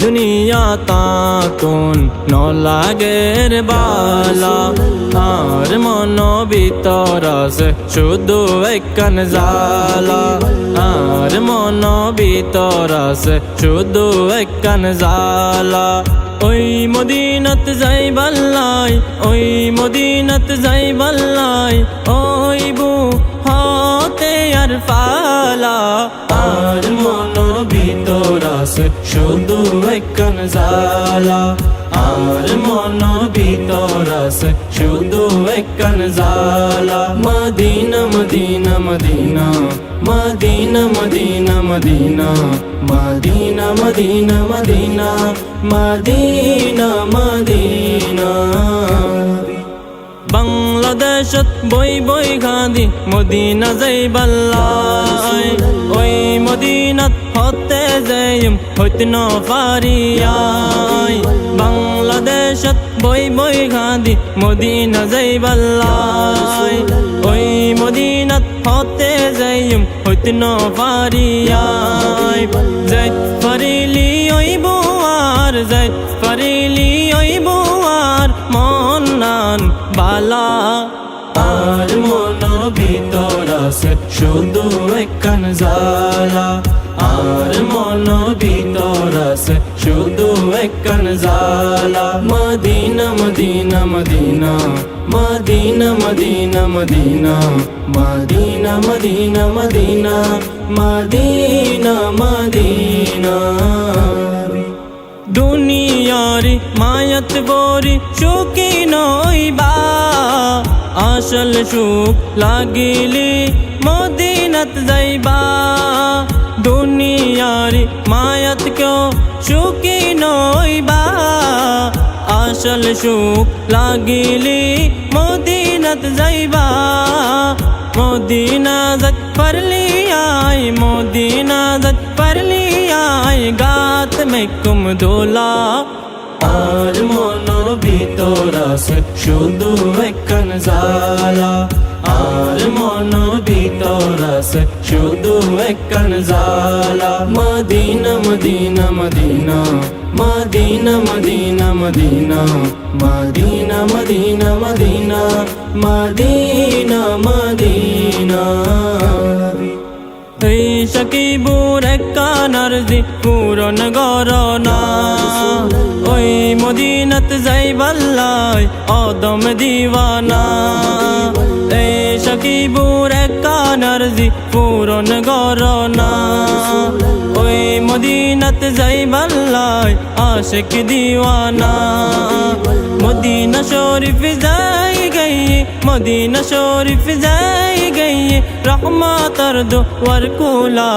দুনিয়া তাতুন নলাগের বালা। আর মন ভিতরস শুধু একন জালা আর মন ভিতরস শুধু একন জালা ওই মদিনত যাই বাল্লাই, ওই মদিনত যাই বাল্লাই, ওই বু হতে আর ভিতর আছে শুধু একন জালা আর মন ভিতর আছে শুধু একন জালা Medina Medina Medina Medina Medina Medina Medina Medina Medina Medina Medina বাংলাদেশত বই বই গান্ধী মদিনা যাই বাল্লাই। ওই মদিনাত হতে যাইম হইতে ন পারিয়াই বাংলাদেশত বই বই গান্ধী মদিনা যাই বাল্লাই। ওই মদিনাত হতে যাইম হইতে ন পারিয়াই যাই পারিলি ওই বোয়ার যাই জালা আর মন ভিতর আছে শুধু একখান জালা Medina Medina Medina Medina Medina Medina Medina Medina Medina Medina Medina দুনিয়ারি মায়াত বরি সুখী নইবা আসল সুখ লাগিলি মদিনাত যাইবা। দুনিয়ারি মায়াত কেউ সুখী নইবা। আসল সুখ লাগিলি মদিনাত যাইবা। মদিনা যত পারলি আই মদিনা যত পারলি আই গাত মে কুম দোলা ভিতর আছে শুধু একখান জালা আর মনোর ভিতর আছে শুধু একখান জালা Medina Medina Medina Medina Medina Medina Medina Medina Medina Medina Medina এই সকিবুর কানারজি পূরণ গরনা ওই মদিনত যাই বল্লাই অদম দিওয়ানা। এই সকিবুর কানারজি পূরণ গরনা। ওই মদিনত যাই বল্লাই আশিক দিওয়ানা। মদিনা শরীফ গই মদিনা শরীফ যাই গই রহমাতর দোয়ার কোলা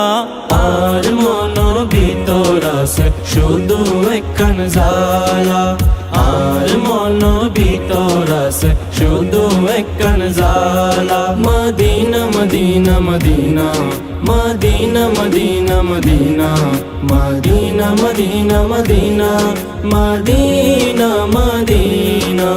আর মনোর ভিতর আছে শুধু একখান জালা আর মন ভিতর আছে শুধু একখান জালা Medina Medina Medina Medina Medina Medina Medina Medina Medina Medina Medina